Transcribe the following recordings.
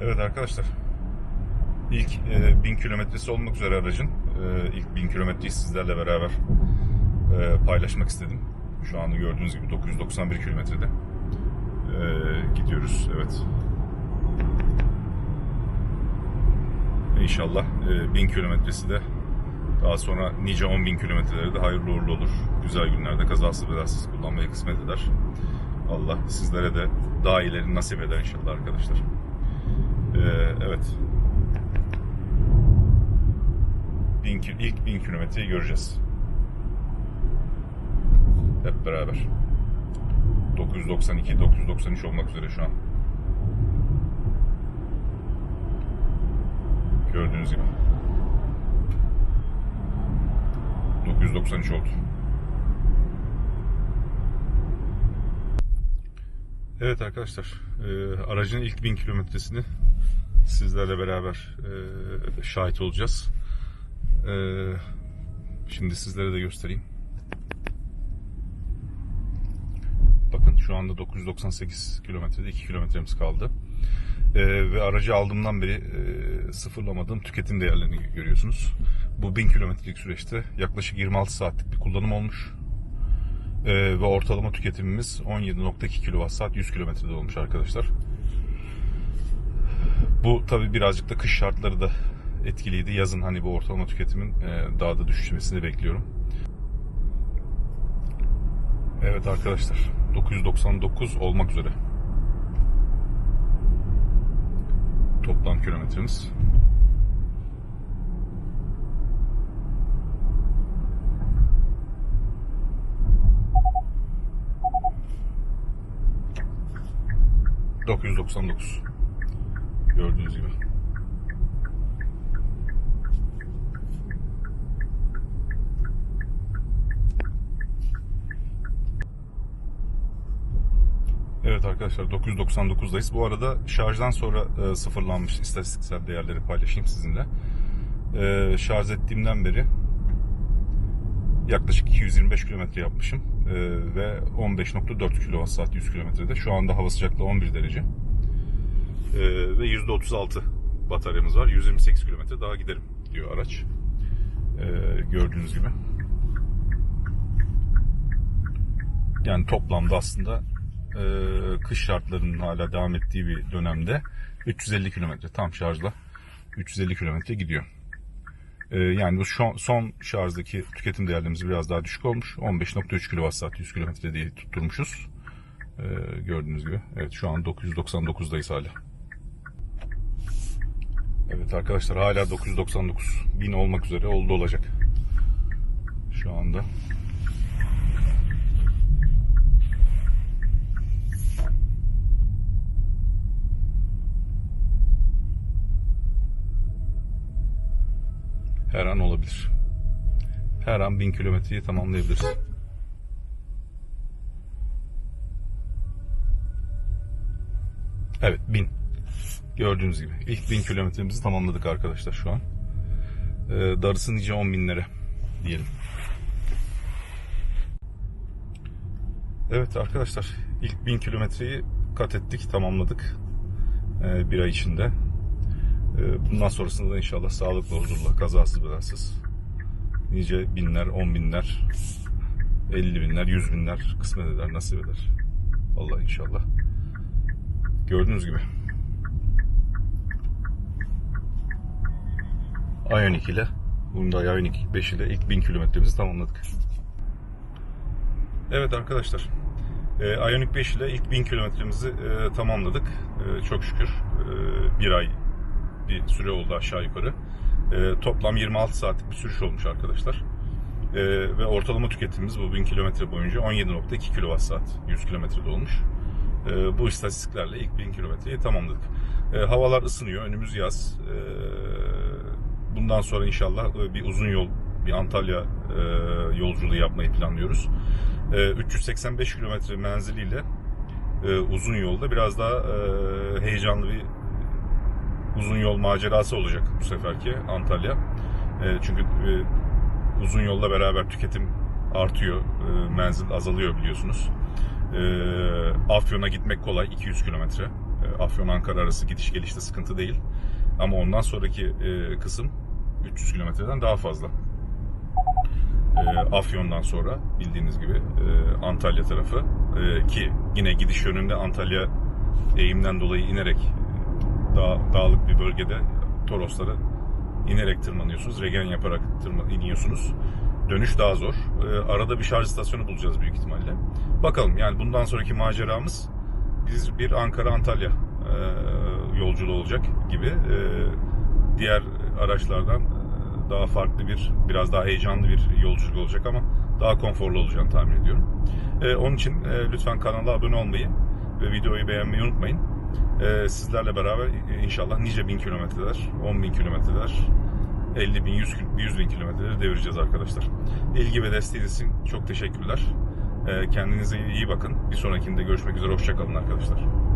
Evet arkadaşlar. İlk e, 1000 kilometresi olmak üzere aracın. E, ilk 1000 kilometreyi sizlerle beraber e, paylaşmak istedim. Şu anda gördüğünüz gibi 991 kilometrede e, gidiyoruz. Evet. İnşallah e, 1000 kilometresi de daha sonra nice 10 bin kilometreleri de hayırlı uğurlu olur. Güzel günlerde kazasız belasız kullanmayı kısmet eder. Allah sizlere de daha iyilerini nasip eder inşallah arkadaşlar. Ee, evet. Bin, ilk 1000 kilometreyi göreceğiz. Hep beraber. 992, 993 olmak üzere şu an. Gördüğünüz gibi. 993 oldu. Evet arkadaşlar, e, aracın ilk 1000 kilometresini sizlerle beraber e, şahit olacağız. E, şimdi sizlere de göstereyim. Bakın şu anda 998 kilometrede 2 kilometremiz kaldı. E, ve aracı aldığımdan beri e, sıfırlamadığım tüketim değerlerini görüyorsunuz. Bu 1000 kilometrelik süreçte yaklaşık 26 saatlik bir kullanım olmuş. Ee, ve ortalama tüketimimiz 17.2 kWh 100 kilometrede olmuş arkadaşlar. Bu tabi birazcık da kış şartları da etkiliydi. Yazın hani bu ortalama tüketimin e, daha da düşmesini bekliyorum. Evet arkadaşlar 999 olmak üzere. Toplam kilometremiz. ...999... gibi. Evet arkadaşlar 999'dayız. Bu arada şarjdan sonra e, sıfırlanmış istatistiksel değerleri paylaşayım sizinle. E, şarj ettiğimden beri yaklaşık 225 kilometre yapmışım E, ve 15.4 kWh 100 kilometrede. Şu anda hava sıcaklığı 11 derece E, ve %36 bataryamız var. 128 kilometre daha giderim diyor araç. E, gördüğünüz gibi. Yani toplamda aslında e, kış şartlarının hala devam ettiği bir dönemde 350 kilometre tam şarjla 350 kilometre gidiyor. E, yani bu son şarjdaki tüketim değerlerimiz biraz daha düşük olmuş. 15.3 kWh 100 kilometre diye tutturmuşuz. E, gördüğünüz gibi. Evet şu an 999'dayız hala. Evet arkadaşlar hala 999 bin olmak üzere oldu olacak. Şu anda. Her an olabilir. Her an 1000 kilometreyi tamamlayabiliriz. Evet 1000. Gördüğünüz gibi ilk 1000 kilometremizi tamamladık arkadaşlar şu an. Ee, darısı nice 10 binlere diyelim. Evet arkadaşlar ilk 1000 kilometreyi kat ettik tamamladık. Ee, bir ay içinde. Ee, Bundan sonrasında da inşallah sağlıklı huzurla, kazasız belasız nice binler, on binler, 50 binler, 100 binler kısmet eder, nasip eder. Allah inşallah. Gördüğünüz gibi. Ioniq ile, bunda Ioniq 5 ile ilk 1000 kilometremizi tamamladık. Evet arkadaşlar. E, Ioniq 5 ile ilk 1000 kilometremizi e, tamamladık. E, çok şükür. E, bir ay bir süre oldu aşağı yukarı. Toplam 26 saatlik bir sürüş olmuş arkadaşlar. Ve ortalama tüketimimiz bu 1000 kilometre boyunca 17.2 kWh 100 kilometrede olmuş. Bu istatistiklerle ilk 1000 kilometreyi tamamladık. Havalar ısınıyor. Önümüz yaz. Bundan sonra inşallah e, bir uzun yol, bir Antalya e, yolculuğu yapmayı planlıyoruz. E, 385 kilometre menziliyle e, uzun yolda biraz daha e, heyecanlı bir uzun yol macerası olacak bu seferki Antalya. E, çünkü e, uzun yolla beraber tüketim artıyor, e, menzil azalıyor biliyorsunuz. E, Afyon'a gitmek kolay, 200 kilometre. E, Afyon Ankara arası gidiş gelişte sıkıntı değil. Ama ondan sonraki e, kısım 300 kilometreden daha fazla. E, Afyon'dan sonra bildiğiniz gibi e, Antalya tarafı e, ki yine gidiş yönünde Antalya eğimden dolayı inerek dağ, dağlık bir bölgede Toroslara inerek tırmanıyorsunuz. Regen yaparak tırma, iniyorsunuz. Dönüş daha zor. E, arada bir şarj istasyonu bulacağız büyük ihtimalle. Bakalım yani bundan sonraki maceramız biz bir Ankara-Antalya yolculuğu olacak gibi. E, diğer araçlardan e, daha farklı bir, biraz daha heyecanlı bir yolculuk olacak ama daha konforlu olacağını tahmin ediyorum. E, onun için e, lütfen kanala abone olmayı ve videoyu beğenmeyi unutmayın. E, sizlerle beraber e, inşallah nice bin kilometreler, 10 bin kilometreler, 50 bin, 100, 100 bin kilometreleri devireceğiz arkadaşlar. İlgi ve desteğiniz için çok teşekkürler. E, kendinize iyi bakın. Bir sonrakinde görüşmek üzere. Hoşçakalın arkadaşlar.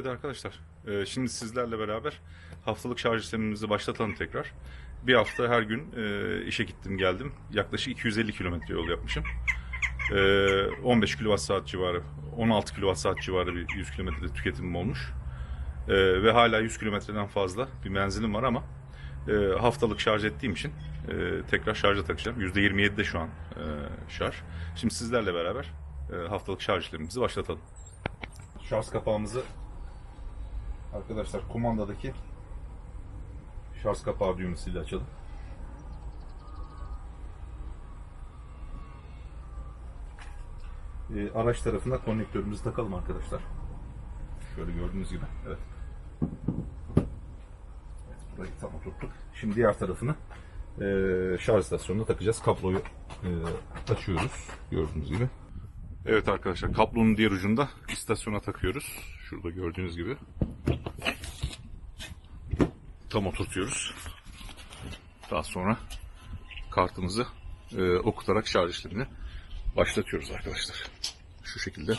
Evet arkadaşlar, e, şimdi sizlerle beraber haftalık şarj sistemimizi başlatalım tekrar. Bir hafta her gün e, işe gittim geldim. Yaklaşık 250 kilometre yol yapmışım. E, 15 kWh civarı, 16 kWh civarı bir 100 kilometrede tüketimim olmuş. E, ve hala 100 kilometreden fazla bir menzilim var ama e, haftalık şarj ettiğim için e, tekrar şarja takacağım. %27'de şu an e, şarj. Şimdi sizlerle beraber e, haftalık şarj işlemimizi başlatalım. Şarj kapağımızı Arkadaşlar kumandadaki şarj kapağı düğmesiyle açalım. Ee, araç tarafına konnektörümüzü takalım arkadaşlar. Şöyle gördüğünüz gibi. Evet. Evet burayı tam oturttuk. Şimdi diğer tarafını e, şarj istasyonuna takacağız. Kabloyu e, açıyoruz. Gördüğünüz gibi. Evet arkadaşlar kablonun diğer ucunda istasyona takıyoruz. Şurada gördüğünüz gibi tam oturtuyoruz. Daha sonra kartımızı e, okutarak şarj işlemini başlatıyoruz arkadaşlar. Şu şekilde.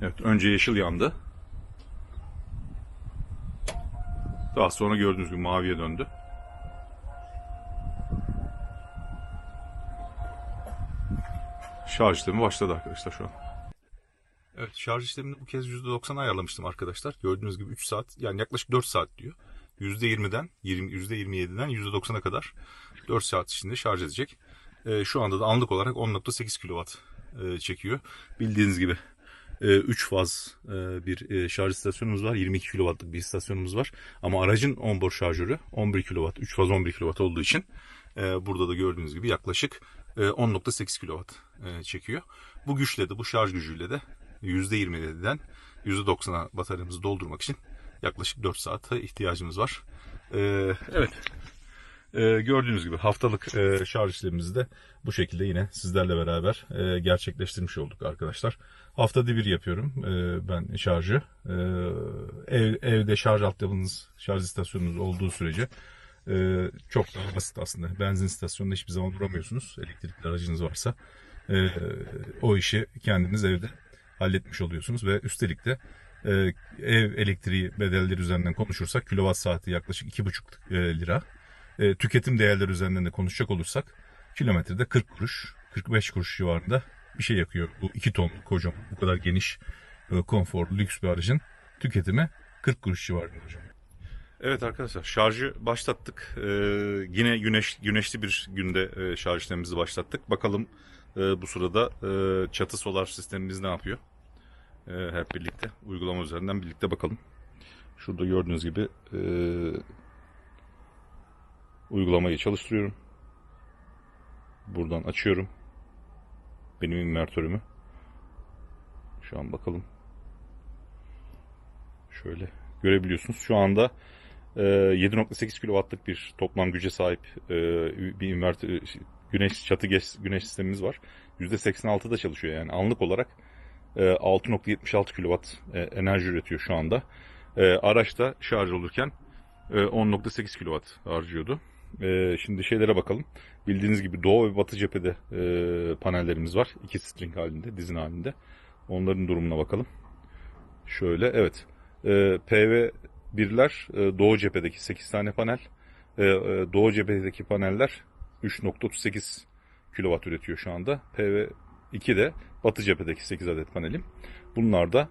Evet önce yeşil yandı. Daha sonra gördüğünüz gibi maviye döndü. Şarj işlemi başladı arkadaşlar şu an. Evet şarj işlemini bu kez %90 ayarlamıştım arkadaşlar. Gördüğünüz gibi 3 saat yani yaklaşık 4 saat diyor. %20'den 20, %27'den %90'a kadar 4 saat içinde şarj edecek. Ee, şu anda da anlık olarak 10.8 kW e, çekiyor. Bildiğiniz gibi 3 faz e, bir e, şarj istasyonumuz var. 22 kW'lık bir istasyonumuz var. Ama aracın onboard şarjörü 11 kW, 3 faz 11 kW olduğu için e, burada da gördüğünüz gibi yaklaşık e, 10.8 kW çekiyor. Bu güçle de bu şarj gücüyle de %27'den %90'a bataryamızı doldurmak için yaklaşık 4 saate ihtiyacımız var. Ee, evet. Ee, gördüğünüz gibi haftalık e, şarj işlemimizi de bu şekilde yine sizlerle beraber e, gerçekleştirmiş olduk arkadaşlar. Haftada bir yapıyorum e, ben şarjı. E, ev, evde şarj altyapınız, şarj istasyonunuz olduğu sürece e, çok daha basit aslında. Benzin istasyonunda hiçbir zaman duramıyorsunuz. Elektrikli aracınız varsa. E, o işi kendiniz evde halletmiş oluyorsunuz ve üstelik de e, ev elektriği bedelleri üzerinden konuşursak kilowatt saati yaklaşık 2,5 e, lira. E, tüketim değerleri üzerinden de konuşacak olursak kilometrede 40 kuruş, 45 kuruş civarında bir şey yakıyor. Bu 2 ton kocaman bu kadar geniş, e, konforlu, lüks bir aracın tüketimi 40 kuruş civarında hocam. Evet arkadaşlar şarjı başlattık. Ee, yine güneş güneşli bir günde e, şarj işlemimizi başlattık. Bakalım e, bu sırada e, çatı solar sistemimiz ne yapıyor? E, hep birlikte uygulama üzerinden birlikte bakalım. Şurada gördüğünüz gibi e, uygulamayı çalıştırıyorum. Buradan açıyorum. benim invertörümü. Şu an bakalım. Şöyle görebiliyorsunuz. Şu anda e, 7.8 kW'lık bir toplam güce sahip e, bir invertör güneş çatı güneş sistemimiz var. %86'da çalışıyor yani anlık olarak e, 6.76 kW e, enerji üretiyor şu anda. E, araçta şarj olurken e, 10.8 kW harcıyordu. E, şimdi şeylere bakalım. Bildiğiniz gibi doğu ve batı cephede e, panellerimiz var. İki string halinde, dizin halinde. Onların durumuna bakalım. Şöyle evet. E, PV birler e, doğu cephedeki 8 tane panel. E, e, doğu cephedeki paneller 3.38 kW üretiyor şu anda. PV 2 de batı cephedeki 8 adet panelim. Bunlar da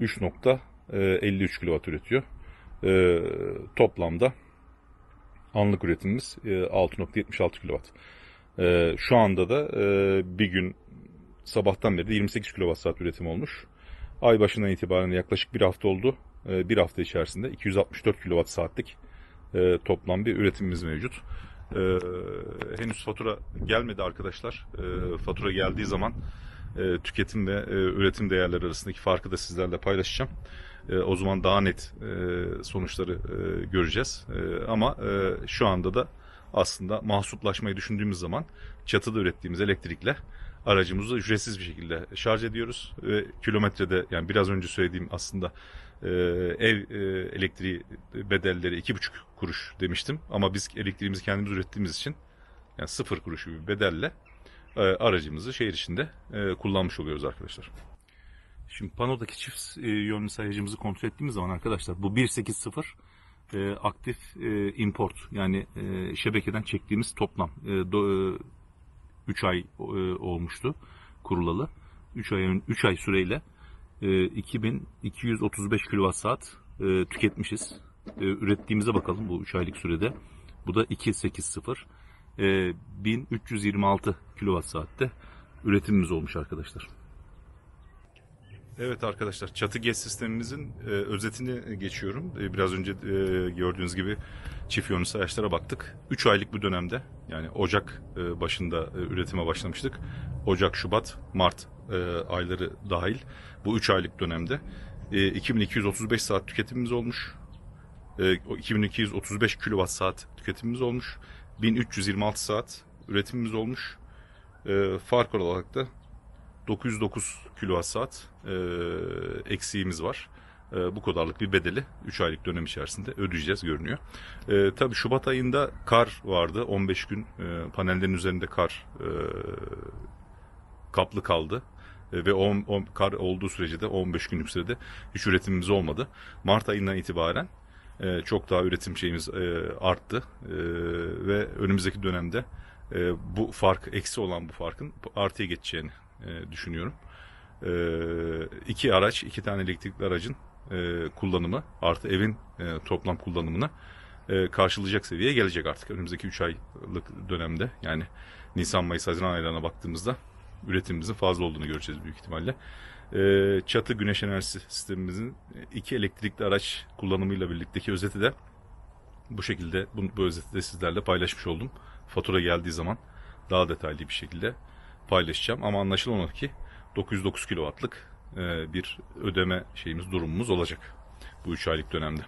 3.53 kW üretiyor. E, toplamda anlık üretimimiz e, 6.76 kW. E, şu anda da e, bir gün sabahtan beri de 28 kWh üretim olmuş. Ay başından itibaren yaklaşık bir hafta oldu. E, bir hafta içerisinde 264 kWh saatlik e, toplam bir üretimimiz mevcut. E, henüz fatura gelmedi arkadaşlar. E, fatura geldiği zaman e, tüketim ve e, üretim değerleri arasındaki farkı da sizlerle paylaşacağım. E, o zaman daha net sonuçları göreceğiz. Ama şu anda da aslında mahsuplaşmayı düşündüğümüz zaman çatıda ürettiğimiz elektrikle aracımızı ücretsiz bir şekilde şarj ediyoruz ve kilometrede yani biraz önce söylediğim aslında ev elektriği bedelleri iki buçuk kuruş demiştim ama biz elektriğimizi kendimiz ürettiğimiz için yani sıfır kuruş bir bedelle aracımızı şehir içinde e, kullanmış oluyoruz arkadaşlar. Şimdi panodaki çift e, yönlü sayacımızı kontrol ettiğimiz zaman arkadaşlar bu 180 e, aktif e, import yani e, şebekeden çektiğimiz toplam e, do, e, 3 ay e, olmuştu kurulalı. 3 ay 3 ay süreyle e, 2235 kWh e, tüketmişiz. E, ürettiğimize bakalım bu 3 aylık sürede. Bu da 280 e, 1326 kWh'de üretimimiz olmuş arkadaşlar. Evet arkadaşlar çatı geç sistemimizin e, özetini geçiyorum. E, biraz önce e, gördüğünüz gibi çift yönlü sayaçlara baktık. 3 aylık bir dönemde yani Ocak e, başında e, üretime başlamıştık. Ocak, Şubat, Mart e, ayları dahil bu 3 aylık dönemde e, 2235 saat tüketimimiz olmuş. E, o 2235 kilowatt saat tüketimimiz olmuş. 1326 saat üretimimiz olmuş. E, fark olarak da 909 kilowatt e, eksiğimiz var. E, bu kadarlık bir bedeli 3 aylık dönem içerisinde ödeyeceğiz görünüyor. E, tabii Şubat ayında kar vardı. 15 gün e, panellerin üzerinde kar e, kaplı kaldı. Ve on, on- kar olduğu sürece de 15 günlük sürede hiç üretimimiz olmadı. Mart ayından itibaren e, çok daha üretim şeyimiz e, arttı. E, ve önümüzdeki dönemde e, bu fark eksi olan bu farkın artıya geçeceğini e, düşünüyorum. E, iki araç, iki tane elektrikli aracın e, kullanımı artı evin e, toplam kullanımını e, karşılayacak seviyeye gelecek artık önümüzdeki 3 aylık dönemde. Yani Nisan, Mayıs, Haziran aylarına baktığımızda üretimimizin fazla olduğunu göreceğiz büyük ihtimalle. E, çatı güneş enerjisi sistemimizin iki elektrikli araç kullanımıyla birlikteki özeti de bu şekilde bu, bu özeti de sizlerle paylaşmış oldum. Fatura geldiği zaman daha detaylı bir şekilde paylaşacağım. Ama anlaşılan o ki 909 kW'lık e, bir ödeme şeyimiz durumumuz olacak bu 3 aylık dönemde.